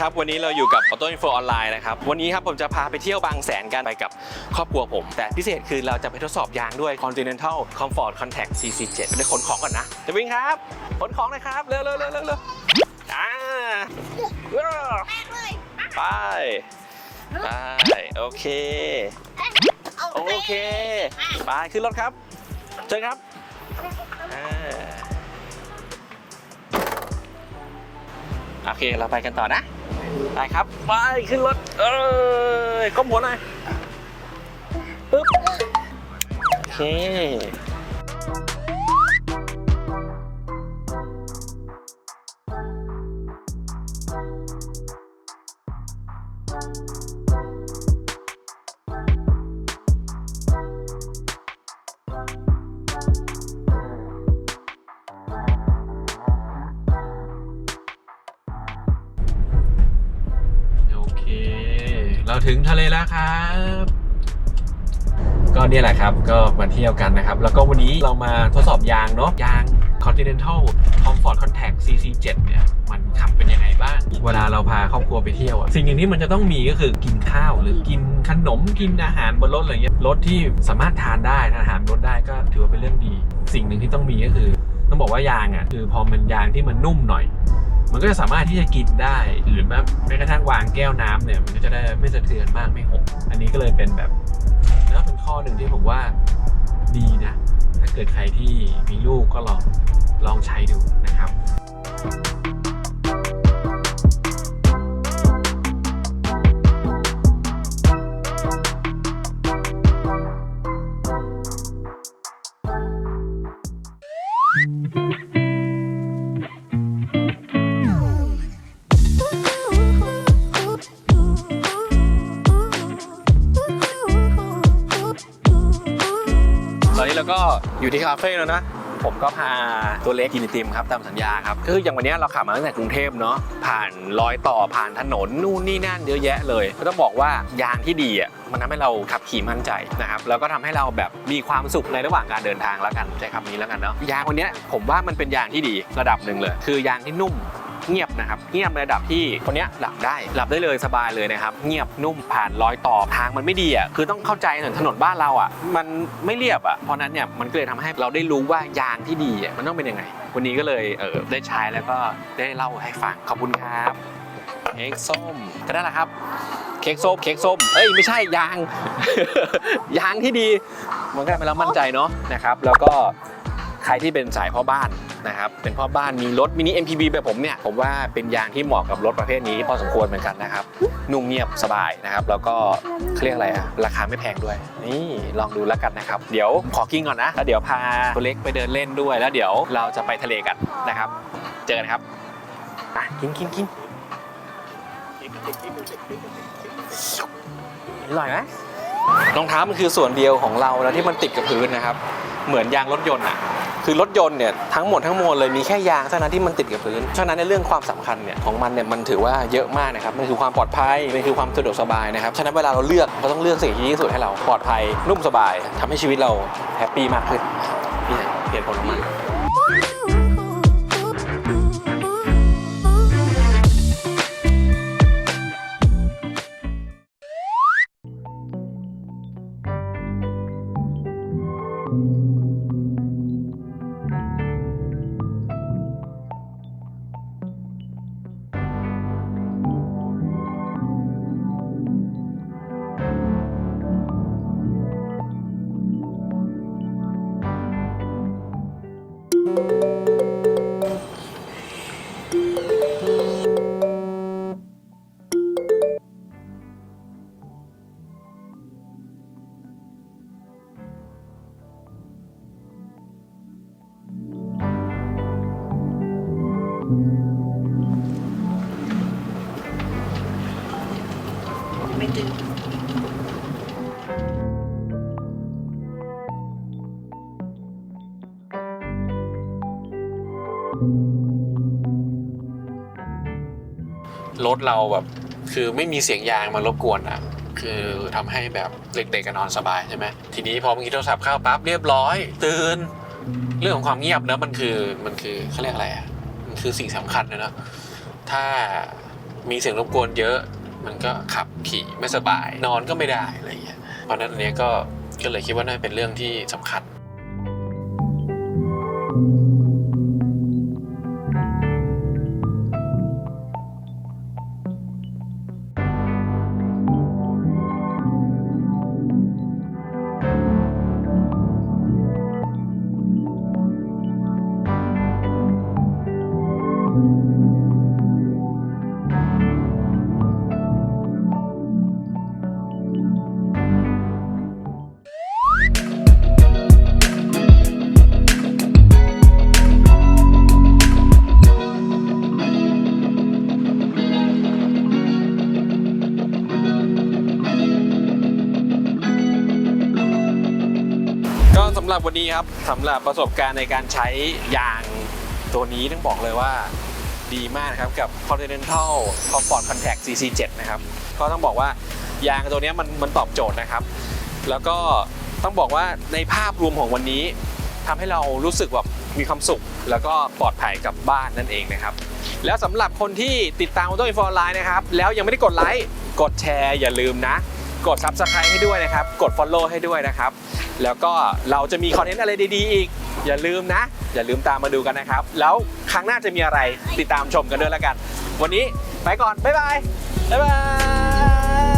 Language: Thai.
ครับ วันนี้เราอยู่กับ Auto Info ออนไลน์นะครับ วันนี้ครับผมจะพาไปเที่ยวบางแสนกันไปกับครอบครัวผม แต่พิเศษคือเราจะไปทดสอบยางด้วย Continental Comfort Contact CC7 เดี๋ยวขนของก่อนนะ จะวิ่งครับ ขนของหนะครับ เร็วเร็วเร็วเร็วเร็วอ่าว้าวไปไปโอเค โอเค ไปขึ้นรถครับ เชิญครับ โอเคเราไปกันต่อนะไปครับไปขึ้นรถเอ้ยก้มหัวหน่อยปึ๊บโอเค ถึงทะเลแล้วครับ ก็เนี่ยแหละครับก็มาเที่ยวกันนะครับ แล้วก็วันนี้เรามาทดสอบยางเนาะยาง Continental Comfort Contact CC7 เนี่ยมันขับเป็นยังไงบ้าง เวลาเราพาครอบครัวไปเที่ยวอะสิ่งหนึ่งที่มันจะต้องมีก็คือกินข้าวหรือกินขนมกินอาหารบนรถอะไรเงี้ยรถที่สามารถทานได้ทานอาหารบนรถได้ก็ถือว่าเป็นเรื่องดี สิ่งหนึ่งที่ต้องมีก็คือ ต้องบอกว่ายางอะคือพอมันยางที่มันนุ่มหน่อย มันก็จะสามารถที่จะกินได้หรือแม้แม้กระทั่งวางแก้วน้ำเนี่ยมันก็จะได้ไม่สะเทือนมากไม่หก อันนี้ก็เลยเป็นแบบแล้วเป็นข้อหนึ่งที่ผมว่าดีนะ ถ้าเกิดใครที่มีลูกก็ลองลองใช้ดูนะครับ ตอนนี้เราก็อยู่ที่คาเฟ่แล้วนะผมก็พาตัวเล็กกินไอติมครับตามสัญญาครับคืออย่างวันนี้เราขับมาตั้งแต่กรุงเทพเนาะผ่านรอยต่อผ่านถนนนู่นนี่นั่นเยอะแยะเลยก็ต้องบอกว่ายางที่ดีอะมันทำให้เราขับขี่มั่นใจนะครับแล้วก็ทำให้เราแบบมีความสุขในระหว่างการเดินทางแล้วกันใช้คำนี้แล้วกันเนาะยางวันนี้ผมว่ามันเป็นยางที่ดีระดับหนึ่งเลย คือยางที่นุ่ม เงียบนะครับเงียบในระดับที่คนเนี้ยหลับได้หลับได้เลยสบายเลยนะครับ เงียบนุ่มผ่านรอยต่อทางมันไม่ดีอะคือต้องเข้าใจหน่อยถนนบ้านเราอะมันไม่เรียบอะเพราะนั้นเนี่ยมันก็เลยทำให้เราได้รู้ว่ายางที่ดีอะมันต้องเป็นยังไง วันนี้ก็เลยเออได้ใช้แล้วก็ได้เล่าให้ฟังขอบคุณครับเค้กส้มก็ได้แหละครับเค้กส้มเค้กส้มเอ้ยไม่ใช่ยาง ยางที่ดี มันก็ทำให้เรามั่นใจเนาะนะครับ แล้วก็ ใครที่เป็นสายพ่อบ้านนะครับเป็นพ่อบ้านมีรถมินิ MPV แบบผมเนี่ยผมว่าเป็นยางที่เหมาะกับรถประเภทนี้พอสมควรเหมือนกันนะครับนุ่มเงียบสบายนะครับแล้วก็เขาเรียกอะไรอะราคาไม่แพงด้วย นี่ลองดูแล้วกันนะครับ เดี๋ยวขอกินก่อนนะแล้วเดี๋ยวพาตัวเล็กไปเดินเล่นด้วย แล้วเดี๋ยวเราจะไปทะเลกันนะครับ เจอกันครับอะกินกินกินอร่อยไหมรองเท้ามันคือส่วนเดียวของเราแล้วที่มันติดกับพื้นนะครับ เหมือนยางรถยนต์อะ คือรถยนต์เนี่ยทั้งหมดทั้งมวลเลยมีแค่ยางเท่านั้นที่มันติดกับพื้นฉะนั้นในเรื่องความสำคัญเนี่ยของมันเนี่ยมันถือว่าเยอะมากนะครับมันคือความปลอดภัยมันคือความสะดวกสบายนะครับฉะนั้นเวลาเราเลือกเราต้องเลือกสิ่งที่ดีที่สุดให้เราปลอดภัยนุ่มสบายทำให้ชีวิตเราแฮปปี้มากขึ้นนี่เปลี่ยนผลของมัน ไม่ถึงรถเราแบบ คือไม่มีเสียงยางมารบกวนอะ คือทำให้แบบเด็กๆก็นอนสบายใช่ไหมทีนี้พอเมื่อกี้โทรศัพท์เข้าปั๊บเรียบร้อย ตื่นเรื่องของความเงียบนะมันคือมันคือเขาเรียกอะไรอะมันคือสิ่งสำคัญนะเนะถ้ามีเสียงรบกวนเยอะ มันก็ขับขี่ไม่สบาย นอนก็ไม่ได้อะไรอย่างเงี้ยเพราะนั้นอันเนี้ยก็ก็เลยคิดว่าน่าจะเป็นเรื่องที่สำคัญ ก็สำหรับวันนี้ครับสำหรับประสบการณ์ในการใช้ยางตัวนี้ต้องบอกเลยว่าดีมากนะครับกับ Continental Comfort Contact CC7 นะครับก็ต้องบอกว่ายางตัวนี้มันมันตอบโจทย์นะครับ แล้วก็ต้องบอกว่าในภาพรวมของวันนี้ทำให้เรารู้สึกแบบมีความสุข แล้วก็ปลอดภัยกับบ้านนั่นเองนะครับ แล้วสำหรับคนที่ติดตาม Auto Info Online นะครับ แล้วยังไม่ได้กดไลค์กดแชร์อย่าลืมนะ กด Subscribe ให้ด้วยนะครับ กด Follow ให้ด้วยนะครับ แล้วก็เราจะมีคอนเทนต์อะไรดีๆอีก อย่าลืมนะ อย่าลืมตามมาดูกันนะครับ แล้วครั้งหน้าจะมีอะไรติดตามชมกันด้วยแล้วกัน วันนี้ไปก่อน บ๊ายบาย บ๊ายบาย